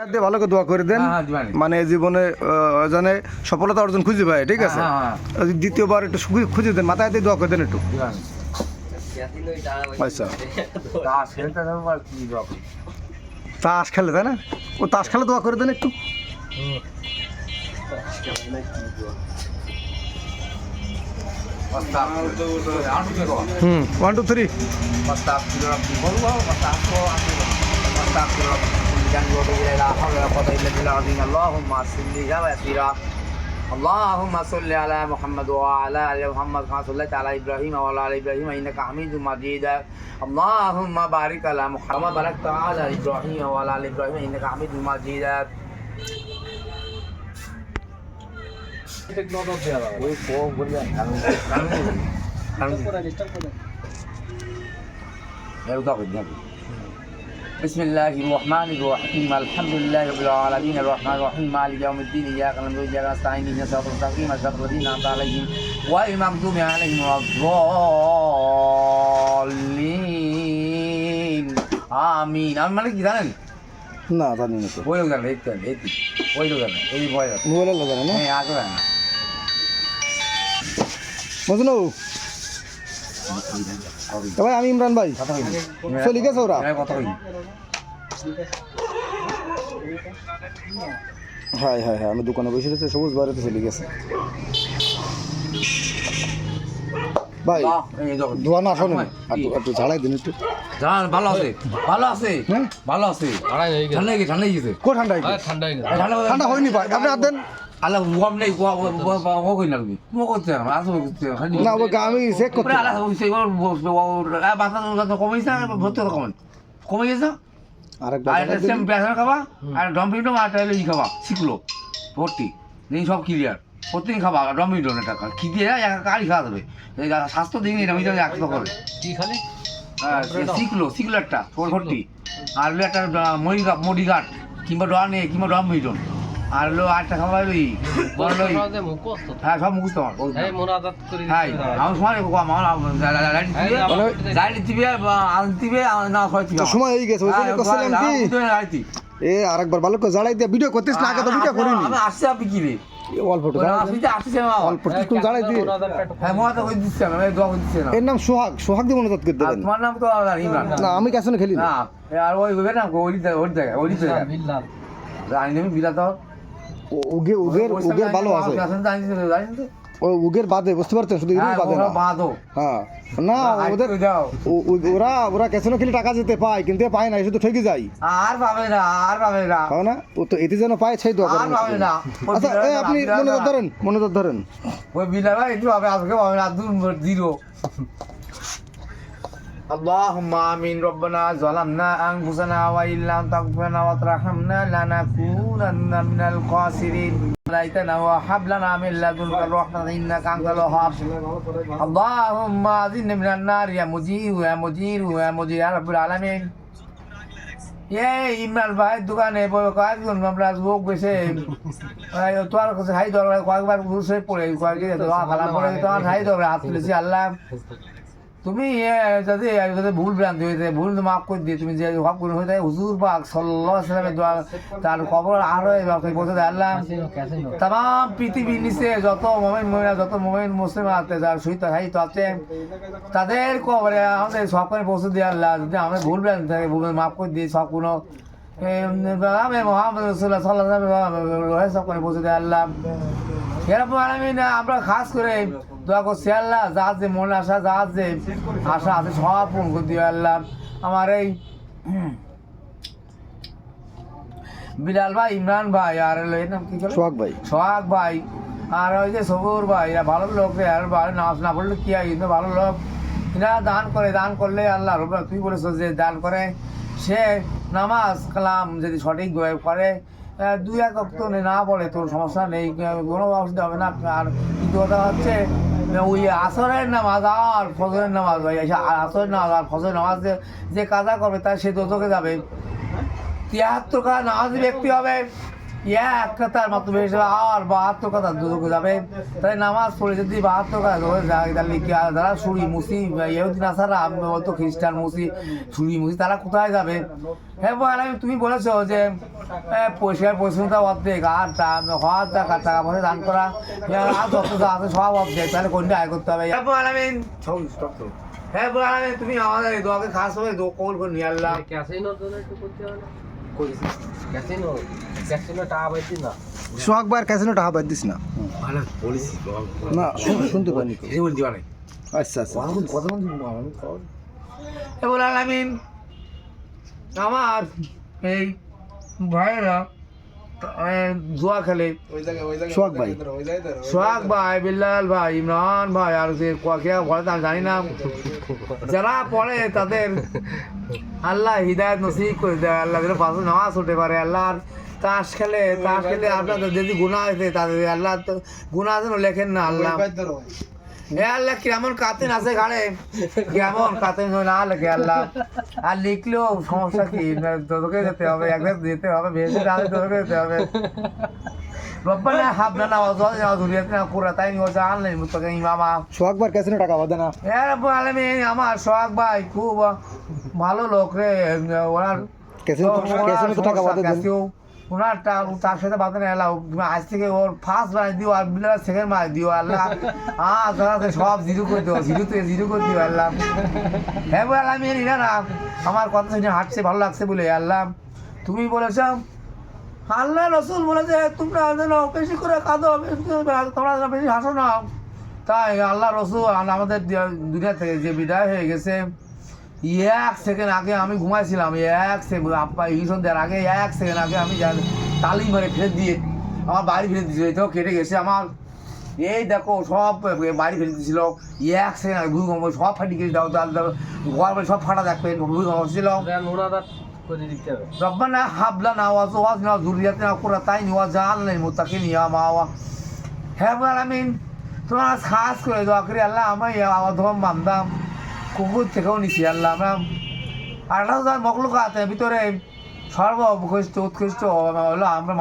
দিয়ে ভালো করে দোয়া করে দেন। মানে জীবনে জানে সফলতা অর্জন খুঁজে পায় ঠিক আছে? দ্বিতীয়বার একটু খুঁজে দেন মাথায় দিয়ে দোয়া করে দেন একটু। আচ্ছা। তাস খেলে তাই না? ও তাস খেলে দোয়া করে দেন একটু। হুম। ওয়ান টু থ্রি لا حول ولا قوة إلا بالله العظيم اللهم صل وسلم اللهم صل على محمد وعلى آل محمد كما صليت على إبراهيم وعلى آل إبراهيم إنك حميد مجيد اللهم بارك بسم الله الرحمن الرحيم الحمد لله رب العالمين الرحمن الرحيم مالك يوم الدين اياك نعبد واياك نستعين اهدنا الصراط المستقيم صراط الذين انعمت عليهم غير المغضوب عليهم ولا الضالين আমিন আমি মানে কি জানেন না জানি না তো ওই লোক জানেন এই তো এই তো ওই লোক জানেন এই ভয় জানেন মোবাইলে লাগানো না হ্যাঁ আগে জানেন বুঝলো ভাই আমি ইমরান ভাই। চলে গেছে ওরা। হ্যাঁ, হ্যাঁ হ্যাঁ আমি দোকানে বসে রয়েছে সবুজ বাড়িতে চলে গেছে। ভাই ধোয়া না শোনেন একটু একটু ঝাড়াই দিন একটু। জান ভালো আছে ভালো আছে হ্যাঁ? ভালো আছে। ঠান্ডা গেছে। ঠান্ডা গেছে কো ঠান্ডা হয়ে গেছে? ঠান্ডা হয়নি ভাই আপনি হাত দেন। আল্লাহ গম নেই কই না তুমি মো করতে না আসো করতে খালি না ওকে আমি চেক করতে আল্লাহ ওই সেই বাতা কমাইছে ভর্তি কমে কমে গেছে? আরেকবার আর সেম পেশার খাবা আর ই খাবা শিখলো ভর্তি। এই সব ক্লিয়ার প্রতিদিন খাবা ডম্পিংটো টাকা কি দিয়ে এক কালি খাওয়া দেবে স্বাস্থ্য দিন আমি তো একশো করে। কি খালি? হ্যাঁ, শিখলো শিখলো একটা ভর্তি। আর একটা মডিগাট কিংবা ডন এ কিংবা ডম মিটন আর ওই বলল ওই মুখস্থ হ্যাঁ সব মুখস্থ আমার হ্যাঁ সময় হয় সময় হয়ে গেছে কি এ আরেকবার ভালো করে ঝাড়াই দিয়ে ভিডিও করতেছ না আগে তো ভিডিও করিনি। আমি আসছে আপনি কি রে? অল্প দিয়ে হ্যাঁ এর নাম সোহাগ সোহাগ দিয়ে মনে করতে দেবেন। তোমার নাম তো না। আমি কাছে খেলি না। না আর ওই ওই না ওই ওই জায়গা ওই জায়গা বিল্লাল। জানি আমি বিলাত উগে উগের উগের ভালো আছে। ও উগের বাদে বুঝতে পারছেন? শুধু হ্যাঁ, বাদে না। হ্যাঁ। না ওদের ওরা ওরা ক্যাসিনো খেলে টাকা যেতে পায় কিন্তু পায় না শুধু ঠকে যায়। আর পাবে না আর পাবে না। তাও না? ও তো এতে যেন পায় সেই দোয়া আর করেন পাবে না। আচ্ছা এই আপনি মনোযোগ ধরেন মনোযোগ ধরেন। ওই বিলাল ভাই একটু পাবে আজকে পাবে না দূর জিরো اللهم آمين ربنا ظلمنا أنفسنا وإن لم تغفر لنا وترحمنا لنكونن من الخاسرين ليتنا وهب لنا من لدنك الرحمة إنك أنت الوهاب اللهم أعذنا من النار يا مجير يا مجير يا مجير يا رب العالمين এই ইমরান ভাইয়ের দোকানে বলে কয়েকজন আমরা লোক গেছে এই তোমার কাছে হাই দরকার কয়েকবার ঘুষে পড়ে কয়েকদিন তোমার খারাপ পড়ে তোমার হাই দরকার হাত তুলেছি আল্লাহ তুমি যাতে যাতে ভুল ভ্রান্তি হয়েছে ভুল তো মাফ করে দিয়ে তুমি যে সব করে হয়ে যায় হুজুর পাক সাল্লাহ সালামের দোয়া, তার কবর আরও বলতে বসে আল্লাহ, তাম পৃথিবীর নিচে যত মোমেন মহিলা যত মোমেন, মুসলিম আছে, যার শহীদ সাহিত্য আছে তাদের কবরে আমাদের সকলে বসে দিয়ে আল্লাহ। যদি আমাদের ভুল ভ্রান্তি থাকে, ভুল মাফ করে দিয়ে সব কোনো আমরা খাস করে দোয়া করছি আল্লাহ যা যে মনে আসা যা যে আশা আছে সব পূরণ করে দিয়ে আল্লাহ আমার এই বিলাল ভাই ইমরান ভাই আর এর নাম কি সোহাগ ভাই সোহাগ ভাই আর ওই যে সবুর ভাই এরা ভালো লোক রে আর ভালো নামাজ না পড়লে কি হয় কিন্তু ভালো লোক এরা দান করে দান করলে আল্লাহ তুই বলেছ যে দান করে, সে নামাজ কালাম যদি সঠিক করে দুই এক অক্ত না বলে তোর সমস্যা নেই কোনো অসুবিধা হবে না। আর কিন্তু কথা হচ্ছে ওই আসরের নামাজ আর ফজরের নামাজ ভাই এই আসরের নামাজ আর ফজরের নামাজ যে- কাজা করবে তার সে দোতকে যাবে। তিয়াত্তর কাজ নামাজ ব্যক্তি হবে। এক কথার মাত্র বেশি আর বাহাত্তর কথা দুদক যাবে। তাই নামাজ পড়ে যদি বাহাত্তর কথা ধরে যায় তাহলে কি যারা সুরি মুসি ইহুদিন আসারা হয়তো খ্রিস্টান মুসি সুরি মুসি তারা কোথায় যাবে? হ্যাঁ বল আমি তুমি বলেছ যে পরিষ্কার পরিচ্ছন্নতা অর্ধেক আর হওয়ার টাকা টাকা পয়সা দান করা আর যত যা আছে সব অর্ধেক তাহলে কোনটা আয় করতে হবে? হ্যাঁ বল আমি। হ্যাঁ বল তুমি আমাদের এই দোয়াকে খাস হবে দো কল করে নিয়ে আল্লাহ। না ক্যাসিনো ক্যাসিনো টাকা বাদ দিস না। না। শুনতে পারি আচ্ছা আচ্ছা। আমার এই ভাইয়েরা এ, জুয়া খেলে। সোহাগ ভাই। সোহাগ ভাই বিল্লাল ভাই ইমরান ভাই আর ঘরে তো জানি না। যারা পড়ে তাদের আল্লাহ হৃদায়ত নসিব করে দেয়। আল্লাহ যেন পাশে নামাজ উঠতে পারে। আল্লাহ তাস খেলে তাস খেলে আপনাদের যদি গুণা আছে তাদের আল্লাহ গুণা যেন লেখেন না আল্লাহ। আল্লাহ কেমন কাতেন আছে ঘাড়ে কেমন কাতেন না আল্লাহ আর লিখলেও সমস্যা কি? তোকে যেতে হবে একবার যেতে হবে ভেসে তাহলে যেতে হবে। রব্বানা ইমামা সোহাগ টাকা বাদে না? এ রব্বুল আলামিন আমার সোহাগ ভাই খুব ভালো লোক রে টাকা বাদে দেন ক্যাসিও ওনার তার সাথে বাদে না এলাও। তুমি আজ থেকে ওর ফার্স্ট মাস দিও আর বিল্লার সেকেন্ড মাস দিও, আল্লাহ। আ, তোরা সব জিরো করে দিও, জিরো থেকে জিরো করে দিও, আল্লাহ। হ্যাঁ বল আমি এরা না। আমার কথা শুনে হাঁটছে, ভালো লাগছে বলে, আল্লাহ। তুমি বলেছ, আল্লাহ রসুল বলেছে, তোমরা যেন বেশি করে কাঁদো তোমরা বেশি হাসো না। তাই আল্লাহ রসুল আমাদের দুনিয়া থেকে যে বিদায় হয়ে গেছে এক সেকেন্ড আগে আমি ঘুমাইছিলাম এক সেকেন্ড আপা ইউশন দেওয়ার আগে এক সেকেন্ড আগে আমি জানি তালি মারে ফেলে দিয়ে আমার বাড়ি ফেলে দিয়েছিল এটাও কেটে গেছে আমার এই দেখো সব বাড়ি ফেলে দিয়েছিল এক সেকেন্ড আগে ভূমিকম্প সব ফাটি গেছে দাও দাও দাও ঘর বাড়ি সব ফাটা দেখবেন ভূমিকম্প ছিল নোনাদার করে দিতে হবে ربنا هب لنا وازواجنا وذريتنا قرة عين واجعلنا للمتقين اماما হ্যাঁ আলামিন তোমার খাস করে দোয়া করি আল্লাহ আমি অধম বান্দাম কুকুর থেকেও নিছি আল্লাহ আমরা আঠারো হাজার আছে ভিতরে সর্ব উৎকৃষ্ট হলো আমরা